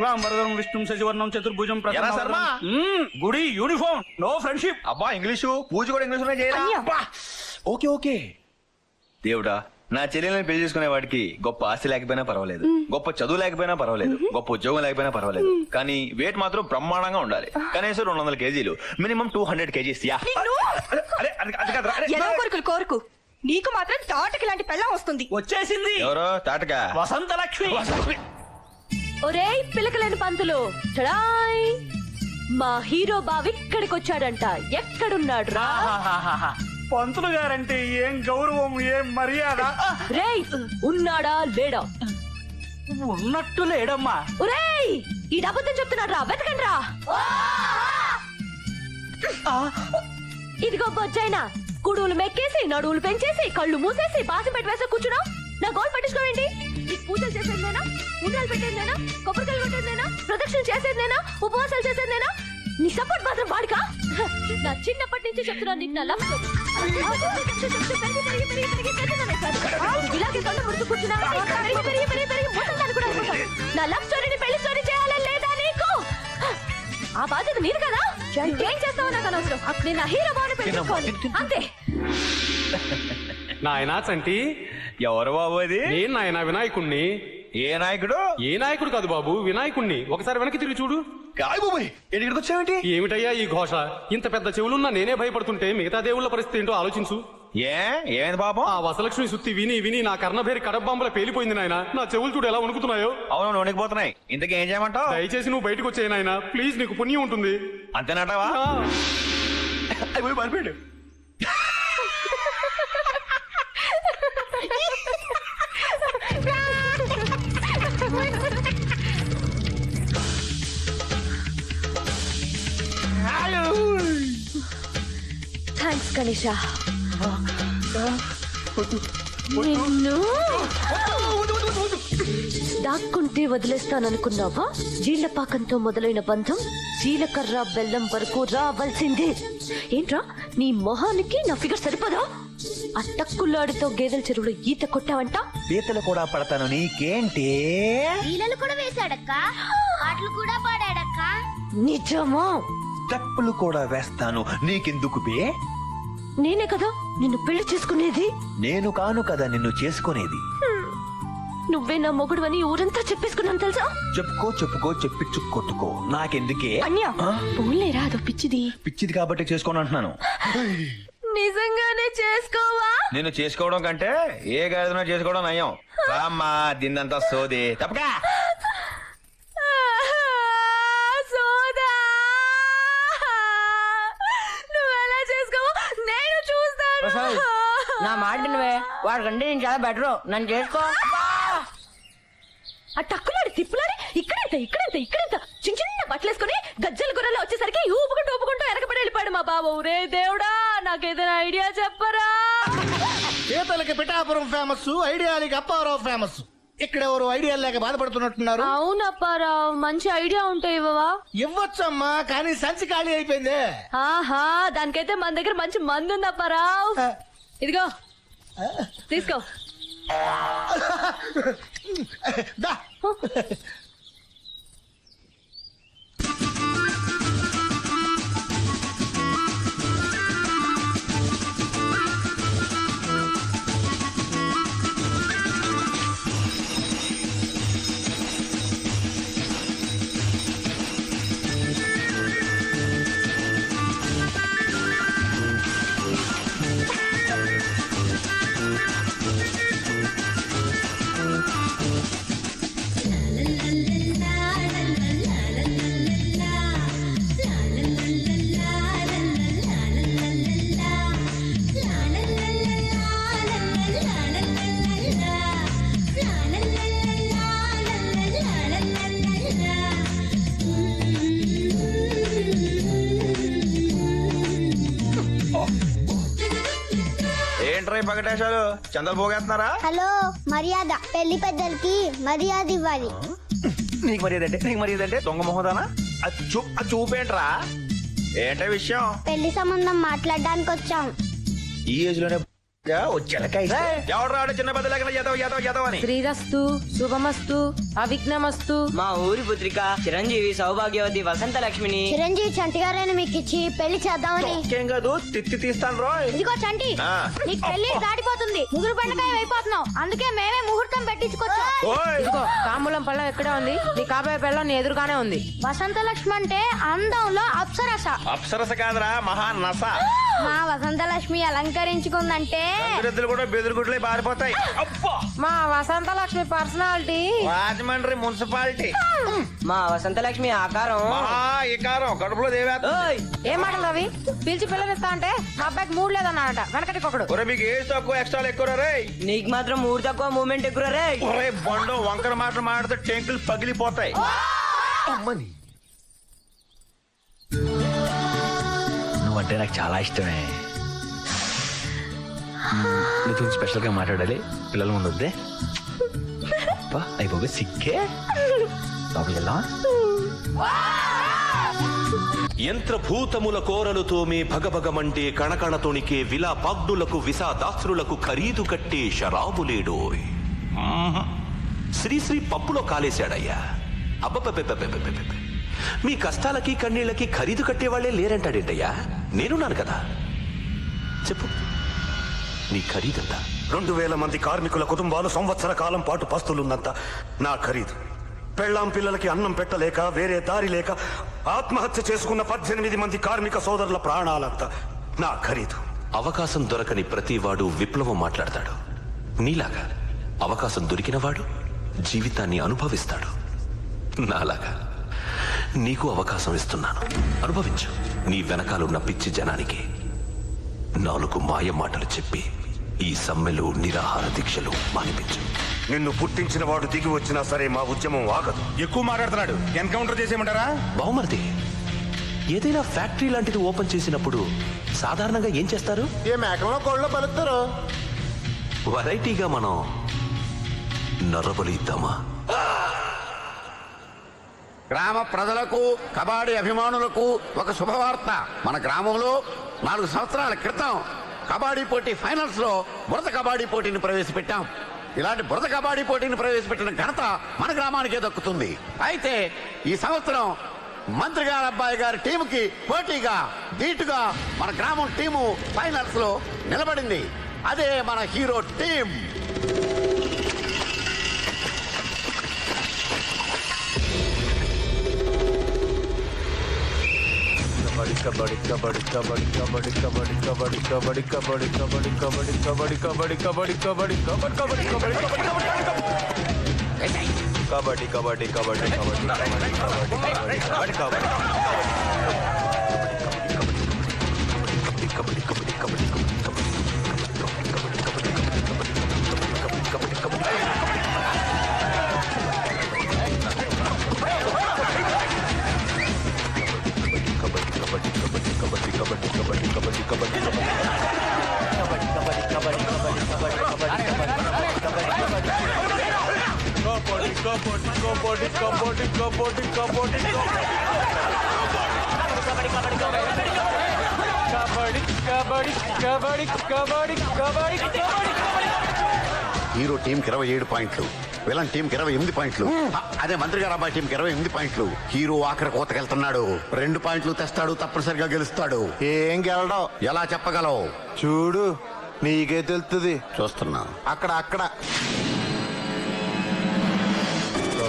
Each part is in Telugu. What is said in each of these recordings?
రామ్ వరదం విష్ణు శశివర్ణం చతుర్భుజం ఎరా శర్మ? గుడి యూనిఫామ్ నో ఫ్రెండ్షిప్. అబ్బా ఇంగ్లీషు పూజ కూడా ఇంగ్లీష్లోనే అయ్యా. అబ్బా, ఓకే ఓకే. దేవుడా నా చెల్లెల్ని పెళ్ళి చేసుకునే వాడికి గొప్ప ఆస్తి లేకపోయినా పర్వాలేదు. గొప్ప చదువు లేకపోయినా పర్వాలేదు. గొప్ప ఉద్యోగం లేకపోయినా పర్వాలేదు. కానీ వెయిట్ మాత్రం బ్రహ్మాండంగా ఉండాలి. కనీసం రెండు వందల కేజీలు. Minimum two hundred kgs. Yeah. అరే, అది అది కాదురా, అరే, ఎదవ కొరుకులు కోరుకు. నీకు మాత్రం తాటకి లాంటి పెళ్ళం వస్తుంది. వచ్చేసింది. ఎవరో తాటగా వసంత లక్ష్మి ఒరేయ్ పిలకలేని పంతులు. చడాయ్. మా హీరో బావి ఇక్కడికి వచ్చాడంట ఎక్కడున్నాడు రా? ఆహాహాహా. పంతులు గారంటే ఏం గౌరవం ఏం మర్యాద? రేయ్ ఉన్నాడా లేడా? ఉన్నట్టు లేడమ్మా. ఒరేయ్ ఈ డబ్బుతో చెప్తున్నాడు రా వెతకండి రా. ఇదిగో బొజ్జైనా కుడువులు మెక్కేసి నడువులు పెంచేసి కళ్ళు మూసేసి బాసం పెట్టి వేసే కూర్చున్నావు. నా గోల్ పట్టించుకోవేంటి? నీకు పూజలు చేసేది నేనా ఉండాలి పెట్టేది నేనా కొబ్బరికాయలు కొట్టేది నేనా ప్రదక్షిణ చేసేది నేనా ఉపవాసాలు చేసేది నేనా నీ సపోర్ట్ మాత్రం వాడికా? నా చిన్నప్పటి నుంచి చెప్తున్నాను నీకు నా లవ్ ఇలాగే కళ్ళు ముడుతూ కూర్చున్నా? పెరిగి పెరిగి పెరిగి పెరిగి ముసల్దాన్ని కూడా అనుకుంటాను. నా లవ్ స్టోరీని పెళ్ళి స్టోరీ చేయాలని లేదా నీకు? ఆ బాధ్యత నీది కదా? ఏం చేస్తావో నాకు అనవసరం. నేను నా హీరో బాగా పెట్టుకోవాలి అంతే. నాయనా చంటి. ఎవరు బాబు అది? నేను నాయనా వినాయకుణ్ణి? ఏ నాయకుడు? ఏ నాయకుడు కాదు బాబు వినాయకుణ్ణి. ఒకసారి వెనక్కి తిరిగి చూడు. కాయ్ బాబోయ్ ఎక్కడికి వచ్చావేంటి? ఏమిటయ్యా ఈ ఘోష? ఇంత పెద్ద చెవులున్నా నేనే భయపడుతుంటే మిగతా దేవుళ్ళ పరిస్థితి ఏంటో ఆలోచించు. ఏ? ఏమైంది పాపం ఆ వసలక్ష్మి సుత్తి విని విని నా కర్ణభేరి కడబాంబల పేలిపోయింది నాయన. నా చెవులు చూడు ఎలా వణుకుతున్నాయో. అవును వణికిపోతున్నాయి ఇంతకీ ఏం చేయమంటావు? దయచేసి నువ్వు బయటకు వచ్చే నాయన. ప్లీజ్ నీకు పుణ్యం ఉంటుంది. అంతేనటవా? అయిపోయి గణేష నిన్ను? దాక్కుంటే వదిలేస్తాననుకున్నావా? జీళ్ళపాకంతో మొదలైన బంధం జీలకర్ర బెల్లం వరకు రావాల్సిందే. ఏంట్రా నీ మొహానికి నా ఫిగర్ సరిపదా? ఆ టక్కులాడితో గేదెల చెరువులో ఈత కొట్టావంట? పీతలు కూడా పడతాను నీకేంటి? కూడా వేశాడక్క. పాటలు కూడా పాడాడక్క. నిజమా? తప్పులు కూడా వేస్తాను. నీకెందుకు బే? నేనే కదా నిన్ను పెళ్ళి చేసుకునేది? నేను కాను కదా నిన్ను చేసుకునేది. నువ్వే నా మొగుడు అని ఊరంతా చెప్పేసుకున్నాను తెలుసా? చెప్పుకో చెప్పుకో చెప్పించు కొట్టుకో. నాకెందుకే? అన్య ఆ? పోన్లేరా అదో పిచ్చిది. పిచ్చిది కాబట్టి చేసుకోను అంటున్నాను నిజంగానే చేసుకోవా? నేను చేసుకోవడం కంటే ఏ గాడిదనో చేసుకోవడం నయం. రామ్మా దీన్నంతా సోది. తప్పకా సోదా నువ్వెలా చేసుకోవో నేను చూస్తాను నా మాట నువ్వే వాడికంటే నేను చాలా బెటర్ నన్ను చేసుకో. ఆ టక్కులాడి తిప్పులాడి ఇక్కడెంత ఇక్కడెంత ఇక్కడెంత. చిన్న చిన్న బట్టలు వేసుకుని గజ్జల గుర్రలో వచ్చేసరికి ఊపుకుంటూ ఊపుకుంటూ వెనకబడి వెళ్ళిపోయాడు మా బాబు రే దేవుడా నాకేదైనా ఐడియా చెప్పరా? పీతలకి పిఠాపురం ఫేమస్ ఐడియాలకి అప్పారావు ఫేమస్ ఇక్కడ ఎవరు ఐడియా లేక బాధపడుతున్నట్టున్నారు? అవునప్పారావు మంచి ఐడియా ఉంటే ఇవ్వవా? ఇవ్వచ్చమ్మా కానీ సంచి ఖాళీ అయిపోయింది. ఆహా దానికైతే మన దగ్గర మంచి మందు ఉంది అప్పారావు ఇదిగో. తీసుకో. దా. ఏంట్రా పగటేశాలు? చందలు పోగేస్తున్నారా? హలో మర్యాద. పెళ్ళి పెద్దలకి మర్యాద ఇవ్వాలి. నీకు మర్యాద అంటే నీకు మర్యాద అంటే దొంగ మొహదానా? అది చూ అది చూపేంట్రా ఏంటే విషయం? పెళ్ళి సంబంధం మాట్లాడడానికి వచ్చాం ఈ ఏజ్లోనే ఎవరు రాడు చిన్న అని? శ్రీరస్తు శుభమస్తు అవిఘ్నమస్తు. మా ఊరి పుత్రిక చిరంజీవి సౌభాగ్యవతి వసంత లక్ష్మిని చిరంజీవి చంటి గారైన మీకు ఇచ్చి పెళ్ళి చేద్దామని. ఏం కాదు తిత్తి తీస్తాను రోయ్. ఇదిగో చంటి ఆ. నీకు పెళ్ళి దాటిపోతుంది. ముగ్గురు పండుగ అయిపోతున్నావు అందుకే మేమే ముహూర్తం పెట్టించుకొచ్చాం. ఇదిగో తాంబూలం పళ్ళం ఎక్కడే ఉంది? నీ కాబోయే పెళ్ళం నీ ఎదురుగానే ఉంది. వసంత లక్ష్మి అంటే అందంలో అప్సరస. అప్సరస కాదురా మహా నస మా వసంత లక్ష్మి అలంకరించుకుందంటే ఎదురెద్దులు కూడా బెదిరుగుడ్లే పారిపోతాయి. అబ్బా! మా వసంత లక్ష్మి పర్సనాలిటీ. రాజమండ్రి మున్సిపాలిటీ. మా వసంత లక్ష్మి ఆకారం ఇకారం కడుపులో దేవేత్త ఓయ్! ఏం మాటలు రవి పిలిచి పిల్లనిస్తా అంటే మా అబ్బాయికి మూడు లేదన్నాడట. వెనకటి ఒకడు ఒరే మీకు ఏజ్ తక్కువ ఎక్స్ట్రా ఎక్కువ రే నీకు మాత్రం మూడు తక్కువ మూమెంట్ ఎక్కువ రే ఒరే బండు వంకర మాటలు మాడితే టెంకులు పగిలిపోతాయి. నువ్వంటే నాకు చాలా ఇష్టమే. నీతో స్పెషల్గా మాట్లాడాలి. పిల్లల ముందు వద్దే అయిపోయి సిగ్గే? లోపలికి వెళ్దామా యంత్రభూతముల కోరలుతో మే భగభగమంటే కణకణతోనికే విలా పాగ్నులకు విసాదాస్త్రులకు ఖరీదు కట్టే శరాబులేడోయ్. మ్మ్. శ్రీశ్రీ పప్పులో కాలేశాడయ్యా. అబ్బబ్బబ్బబ్బబ్బబ్బబ్బ. మీ కష్టాలకి కన్నీళ్ళకి ఖరీదు కట్టేవాళ్ళే లేరంటాడేంటయ్యా? నేనున్నాను కదా. చెప్పు. నీ ఖరీదంత రెండు వేల మంది కార్మికుల కుటుంబాలు సంవత్సర కాలం పాటు పస్తులున్నంత నా ఖరీదు. పెళ్ళాం పిల్లలకి అన్నం పెట్టలేక వేరే దారి లేక ఆత్మహత్య చేసుకున్న పద్దెనిమిది మంది కార్మిక సోదరుల ప్రాణాలంత నా ఖరీదు. అవకాశం దొరకని ప్రతివాడు విప్లవం మాట్లాడతాడు. నీలాగా అవకాశం దొరికినవాడు జీవితాన్ని అనుభవిస్తాడు. నాలాగా నీకు అవకాశం ఇస్తున్నాను. అనుభవించు. నీ వెనకాలన్న పిచ్చి జనానికి నాలుగు మాయ మాటలు చెప్పి ఈ సమ్మెలు నిరాహార దీక్షలు మానిపించు. నిన్ను పుట్టించిన వాడు దిగి వచ్చినా సరే మా ఉద్యమం ఆగదు. ఎక్కువ మాట్లాడుతున్నాడు. ఎన్కౌంటర్ చేసేయమంటారా? బావమరిది ఏదైనా ఫ్యాక్టరీ లాంటిది ఓపెన్ చేసినప్పుడు సాధారణంగా ఏం చేస్తారు? ఏ మేకలో కోళ్ళలో పలుకుతారు? వెరైటీగా మనం నరబలి ఇద్దామా గ్రామ ప్రజలకు కబాడీ అభిమానులకు ఒక శుభవార్త. మన గ్రామంలో నాలుగు సంవత్సరాల క్రితం కబాడీ పోటీ ఫైనల్స్లో బురద కబాడీ పోటీని ప్రవేశపెట్టాం. ఇలాంటి బురద కబాడీ పోటీని ప్రవేశపెట్టిన ఘనత మన గ్రామానికే దక్కుతుంది. అయితే ఈ సంవత్సరం మంత్రి గారి అబ్బాయి గారి టీముకి పోటీగా ధీటుగా మన గ్రామం టీము ఫైనల్స్లో నిలబడింది. అదే మన hero team kabaddi kabaddi kabaddi kabaddi kabaddi kabaddi kabaddi kabaddi hero టీంకి ఇరవై ఏడు పాయింట్లు విలన్ టీంకి ఇరవై ఎనిమిది పాయింట్లు. అదే మంత్రి గారు అబ్బాయి టీంకి ఇరవై ఎనిమిది పాయింట్లు. హీరో ఆఖరి కోతకెళ్తున్నాడు. రెండు పాయింట్లు తెస్తాడు తప్పనిసరిగా గెలుస్తాడు. ఏం గెలడం? ఎలా చెప్పగలవు? చూడు నీకే తెలుస్తుంది చూస్తున్నా. అక్కడ అక్కడ.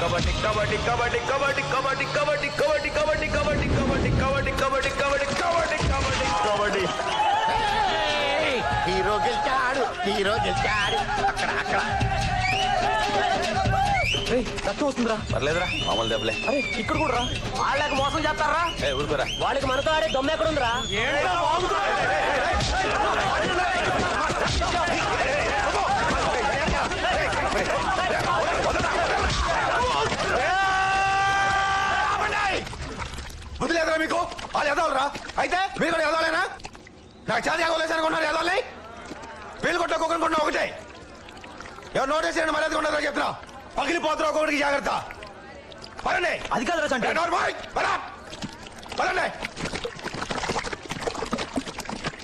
కబడ్డీ కబడ్డీ కబడ్డీ కబడ్డీ కబడ్డీ కబడ్డీ కబడ్డీ కబడ్డీ కబడ్డీ కబడ్డీ కబడ్డీ కబడ్డీ కబడ్డీ కబడ్డీ కబడ్డీ కబడ్డీ హీరో గెలిచాడు హీరో గెలిచాడు అక్కడ అక్కడ రక్తం వస్తుందిరా పర్లేదురా మామూలు దెబ్బలే అరే ఇక్కడ కూడా రా వాళ్ళకి మోసం చేస్తారా ఏ ఊరుకోరా వాళ్ళకి మనతో అరే దొమ్మ ఎక్కడ ఉందిరా లేదురా మీకు? వాళ్ళు ఎదవలరా? అయితే మీరు కూడా ఎదవలేనా? నాకు చాలా ఎదవలేసి అనుకున్నారు ఎదవల్ని? వీళ్ళు కొట్ట కుక్కను కొట్టిన ఒకటే. ఎవరు నోటీస్ చేయండి మర్యాద ఉండదు చెప్తున్నా. పగిలిపోతున్నా ఒక్కొక్కడికి జాగ్రత్త. పడండి అది కాదురా చంటి. ఏ